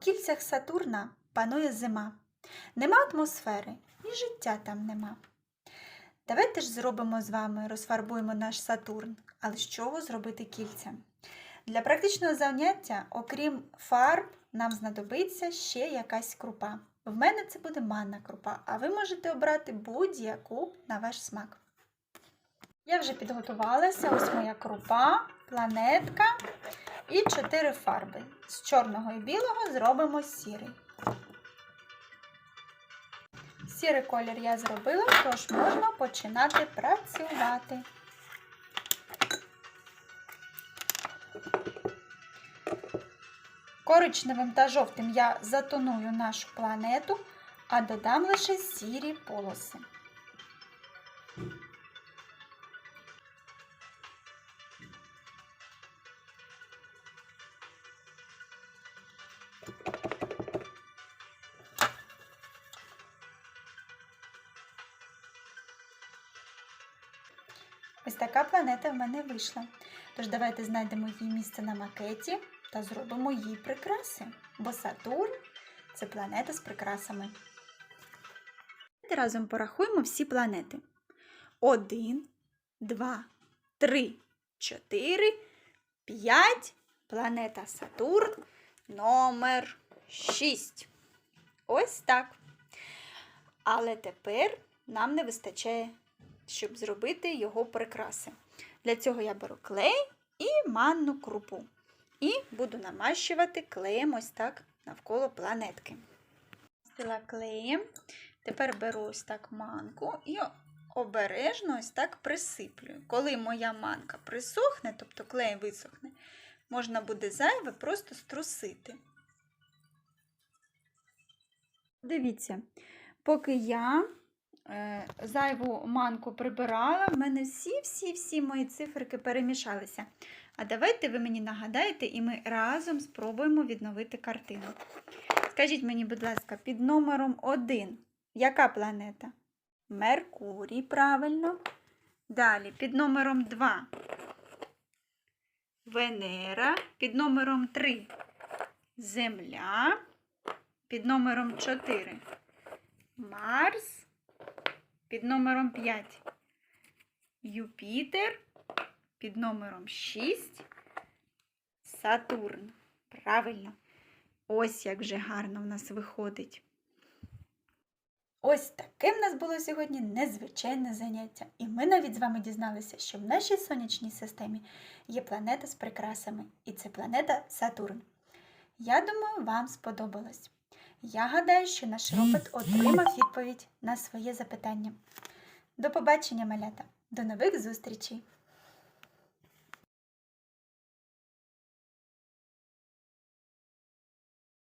кільцях Сатурна панує зима. Нема атмосфери, і життя там нема. Давайте ж зробимо з вами, розфарбуємо наш Сатурн. Але з чого зробити кільця? Для практичного заняття, окрім фарб, нам знадобиться ще якась крупа. В мене це буде манна крупа, а ви можете обрати будь-яку на ваш смак. Я вже підготувалася, ось моя крупа, планетка і чотири фарби. З чорного і білого зробимо сірий. Сірий колір я зробила, тож можна починати працювати. Коричневим та жовтим я затоную нашу планету, а додам лише сірі полоси. Ось така планета в мене вийшла. Тож давайте знайдемо її місце на макеті та зробимо їй прикраси. Бо Сатурн це планета з прикрасами. Давайте разом порахуємо всі планети. Один, два, три, чотири, п'ять. Планета Сатурн номер 6. Ось так. Але тепер нам не вистачає, щоб зробити його прикраси. Для цього я беру клей і манну крупу. І буду намащувати клеєм ось так навколо планетки. Стила клеєм. Тепер беру ось так манку і обережно ось так присиплюю. Коли моя манка присохне, тобто клей висохне, можна буде зайве просто струсити. Дивіться, поки я зайву манку прибирала, в мене всі-всі-всі мої циферки перемішалися. А давайте ви мені нагадаєте, і ми разом спробуємо відновити картину. Скажіть мені, будь ласка, під номером 1 яка планета? Меркурій, правильно. Далі, під номером 2 Венера, під номером 3 Земля, під номером 4 Марс, під номером 5 Юпітер, під номером 6 Сатурн. Правильно. Ось як вже гарно в нас виходить. Ось таке в нас було сьогодні незвичайне заняття. І ми навіть з вами дізналися, що в нашій сонячній системі є планета з прикрасами, і це планета Сатурн. Я думаю, вам сподобалось. Я гадаю, що наш робот отримав відповідь на своє запитання. До побачення, малята! До нових зустрічей!